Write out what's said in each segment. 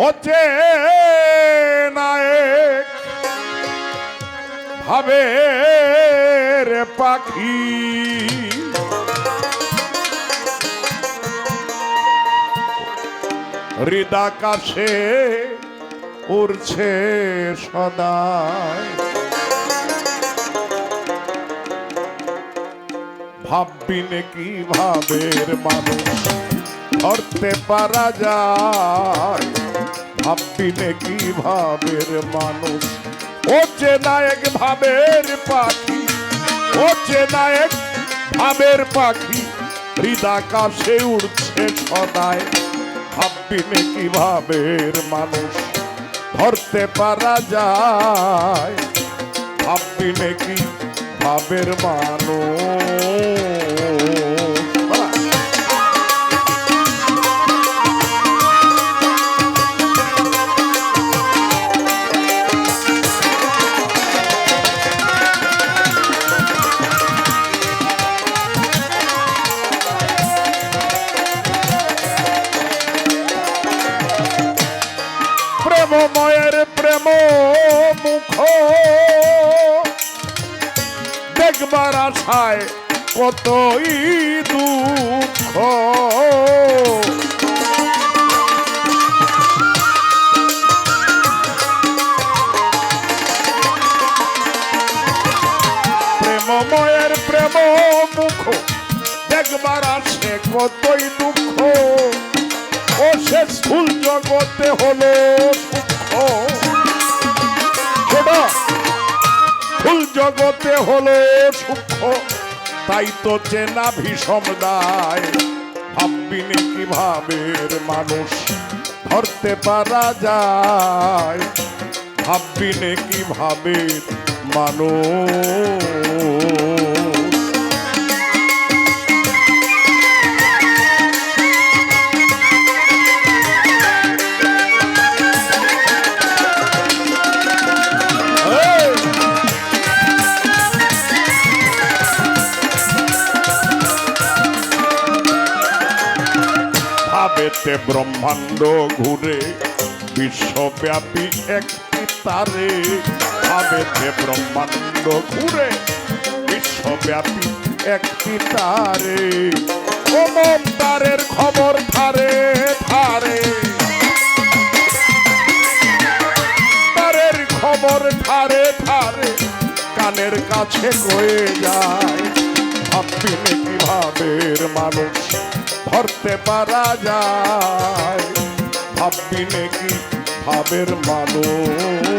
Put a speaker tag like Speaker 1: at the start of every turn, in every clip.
Speaker 1: হচ্ছে নায়ক ভাবের পাখি। হৃদাকাশে উড়ছে সদায় ভাববি নাকি ভাবের মানুষ ধরতে পারা যায়? ভাববি নাকি ভাবের মানুষ? ও যে নায়ক ভাবের পাখি, ও যে নায়ক ভাবের পাখি হৃদাকাশে উড়ছে সদায়। ভাববি নাকি ভাবের মানুষ? ধরতে পারা যায়। ভাববি নাকি ভাবের মানুষ? আশায় কতই দুঃখ। প্রেমময়ের প্রেম মুখ দেখবার আসে কতই দুঃখ। ও সে স্থূল জগতে হলো ছোট ফুল জগতে হলো সূক্ষ্ম তাই তো চেনা ভীষণ দায়। ভাববি কি ভাবের মানুষ ধরতে পারা যায়। ভাববি কীভাবে মানুষ ভাবেতে ব্রহ্মাণ্ড ঘুরে, বিশ্বব্যাপী একটি তারে ভাবেতে ব্রহ্মাণ্ড ঘুরে, বিশ্বব্যাপী একটি তারে। মন তারের খবর ধারে ধারে। তারের খবর ধারে ধারে কানের কাছে কয়ে যায়। ভাববি নাকি ভাবের মানুষ? ধরতে পারা যায়। ভাববি নাকি ভাবের মানুষ।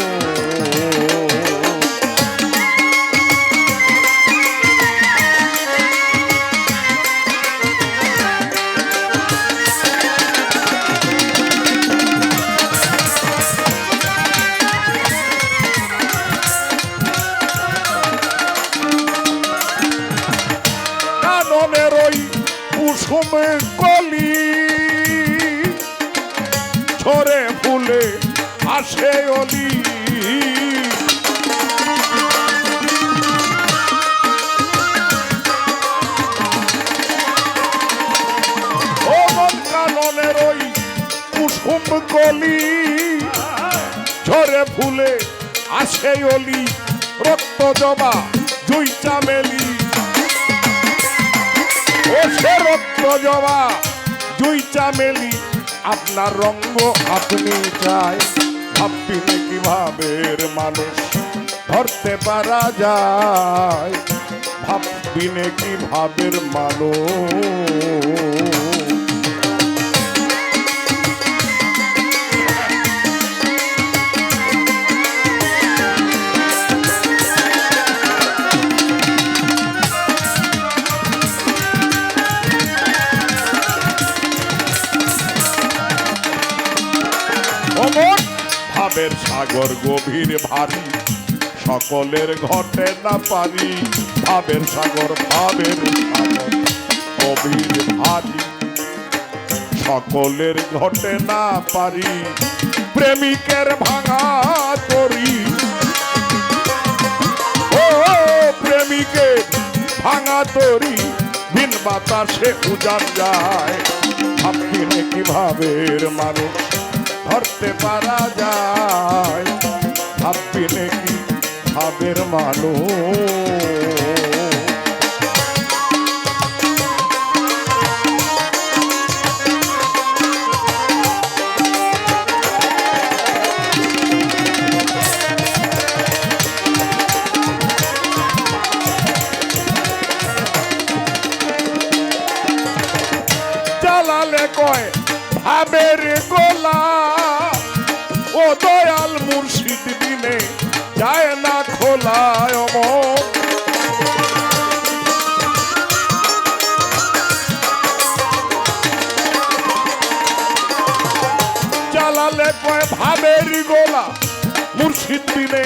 Speaker 1: কাননের ওই কুসুম কলি ঝরে ফুলে আসে অলি। ও মন কাননের ওই কলি ঝরে ফুলে আসে অলি। রক্ত জবা জুই চামেলি ও সে রক্ত জবা জুই চামেলি আপনার রঙ্গ আপনি চাই। ভাববি নাকি ভাবের মানুষ, ধরতে পারা যায়। ভাববি নাকি ভাবের মানুষ। ভাবের সাগর গভীর ভারী। সকলের ঘটে না পারি, ভাবের সাগর ভাবের সাগর, গভীর ভারী। সকলের ঘটে না পারি, প্রেমিকের ভাঙা তরি ও প্রেমিকের ভাঙা তরি বিন বাতাসে উজান যায়। ভাববি নাকি ভাবের মানুষ। ধরতে পারা যায় ভাববি নাকি ভাবের মানুষ চালালে কয় ভাবের গোলা। ও দয়াল মুর্শিদ দিনে যায় না খোলায় চালালে কয় ভাবের গোলা। মুর্শিদ দিনে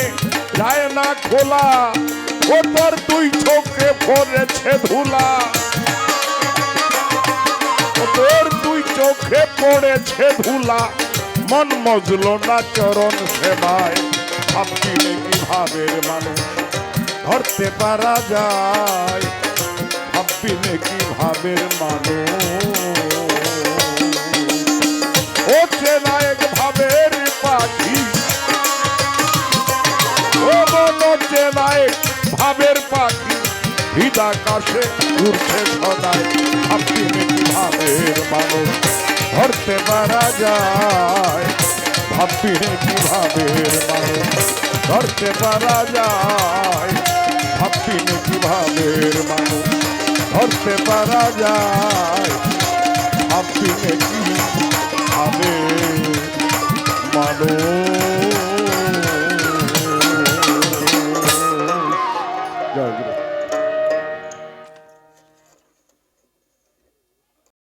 Speaker 1: যায় না খোলা। ও তোর দুই চোখে পড়েছে ধুলা। তোর চোখে পড়েছে ধুলা। মন মজলো না চরণ সেবায়। ভাবছি নাকি ভাবের মানুষ? ধরতে পারা যায়। ভাববি নাকি ভাবের মানুষ? ও চেনায়ক ভাবের পাখি। আকাশে উঠছে সদায় আপনি কিভাবের মানুষ? ধরতে পারা যায়। ভাববি কীভাবে মানুষ? ধরতে পারা যায়। ভাববি কীভাবে মানুষ? ধরতে পারা যায়। ভাববি কীভাবে